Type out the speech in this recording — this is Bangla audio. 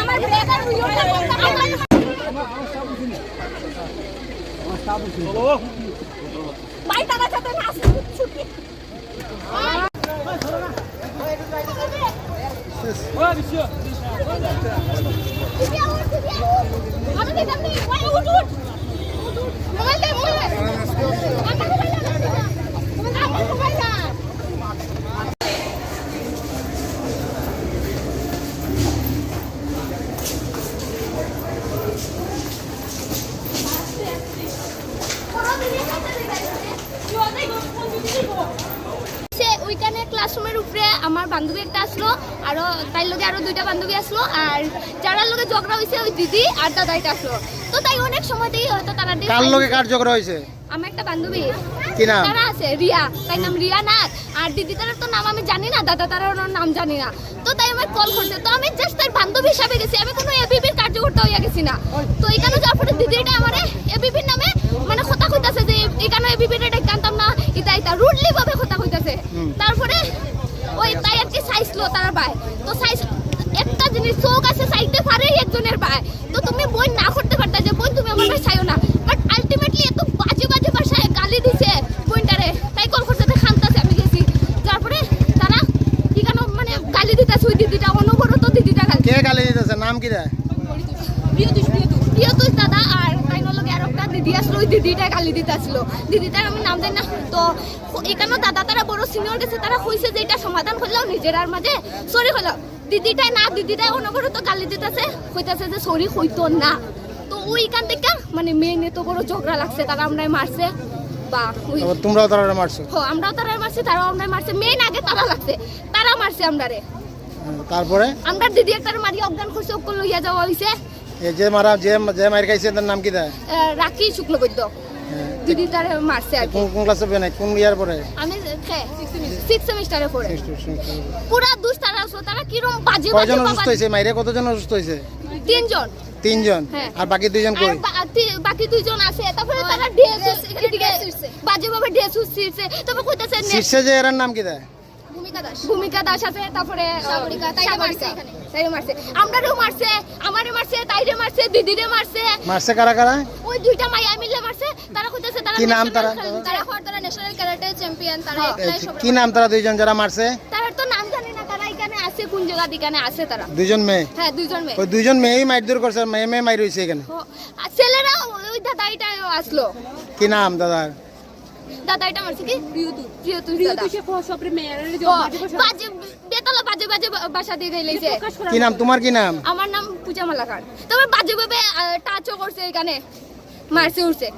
আমার ব্রেকার ভাই তারা সাথে আমার বান্ধবী একটা আসলো আর তাই লগে আরও দুইটা বান্ধবী আসলো আর যারার লগে ঝগড়া হয়েছে ওই দিদি আর দাদা এটা আসলো। তো তাই অনেক সময়তেই হয়তো তারা কার লগে কার ঝগড়া হয়েছে আমার একটা বান্ধবী। কি নাম? তারা আছে রিয়া। তাই নাম রিয়া নাথ। আর দিদি তার তো নাম আমি জানি না দাদা তার নাম জানি না। তো তাই আমার কল করছে। তো আমি জাস্ট তার বান্ধবী হিসাবে গেছি। আমি কোনো এবিবির কার্যকর্তা হইয়া গেছি না। তো এখানে যাওয়ার পরে দিদিটা আমারে এবিবির নামে মানে কথা কইতাছে যে এখানে এবিবির এটা জানতাম না ইতা ইতা রুডলি ভাবে কথা কইতাছে তারপরে ওই তাই আর কি চাইছিল তার ভাই তো একটা জিনিস চোখ আছে চাইতে পারে একজনের ভাই তো তুমি বই না করতে পারতা যে বই তুমি আমার চাইও না। বাট আলটিমেটলি এত বাজে বাজে ভাষায় গালি দিছে বইটারে। তাই কল করতে খান্তাছে আমি গেছি। তারপরে তারা কি কেন মানে গালি দিতেছে ওই দিদিটা অনবরত দিদিটা গালি কে গালি দিতেছে? নাম কি দেয় প্রিয় তুই দাদা আর তাই একটা দিদি আসলো ওই দিদিটা গালি দিতে আসলো দিদিটার আমি নাম জানি না তো এখানে দাদা তারা বড় সিনিয়র গেছে তারা কইছে যে এটা সমাধান করলাম নিজেরার মাঝে সরি হলাম দিদিটাই না দিদিটাই অনবরত গালি দিতেছে কইতাছে যে সরি হইতো না। তো ওইখান থেকে মানে মেন এত বড় ঝগড়া লাগছে তারা আমরাই মারছে বা তোমরাও তারা মারছো হ, আমরাও তারা মারছি তারাও আমরাই মারছে মেন আগে তারা লাগছে। তারা মারছে আমরারে হ্যাঁ, তারপরে আমরা দিদি একটা মারি অজ্ঞান করছে ওকে লইয়া যাওয়া হয়েছে যে মারা যে যে মার খাইছে তার নাম কি দেয় রাখি শুক্লবৈদ্য। হ্যাঁ। দিদি তারে মারছে আর কোন কোন ক্লাসে পড়ে কোন ইয়ার পরে আমি সিক্স সেমিস্টারে পড়ে। পুরা দুষ তারা আসলো তারা কিরম বাজে বাজে কয়জন অসুস্থ হয়েছে? মাইরে কতজন অসুস্থ হয়েছে? তিনজন। তিনজন? হ্যাঁ। আর বাকি দুইজন কই? বাকি দুইজন আছে। তারপরে তারা ড্রেস বাজে ভাবে ড্রেস ছিড়ছে তারপর কইতাছে শীর্ষে যে এর নাম কি দেয় ভূমিকা দাস। ভূমিকা দাস আছে তারপরে সাগরিকা তাইরে মারছে। তাইরে মারছে। আমরারেও মারছে আমারে মারছে তাইরে মারছে দিদিরে মারছে। মারছে কারা কারা? ওই দুইটা মাইয়া মিলে মারছে তারা কইতাছে তারা কি নাম তারা? তারা হরতারা ন্যাশনাল ক্যারাটে চ্যাম্পিয়ন তারা একলাই সবার কি নাম তারা দুইজন যারা মারছে? তারা তো নাম জানি না তারা এখানে আছে কোন জায়গা আছে তারা। দুইজন মেয়ে? হ্যাঁ দুইজন মেয়ে। ওই দুইজন মেয়েই মাইর দূর করছে মেয়ে মেয়ে মাইর এখানে। ছেলেরা ওই দাদাইটা আসলো। কি নাম দাদার? দাদাইটা মারছে কি প্রিয়তু প্রিয়তু দাদা। ও, বাজে বেতলা বাজে বাজে বাসা দিয়ে গেলেছে কি নাম? তোমার কি নাম? আমার নাম পূজা মালাকার। তবে বাজে ভাবে টাচও করছে এখানে। মারছে উঠছে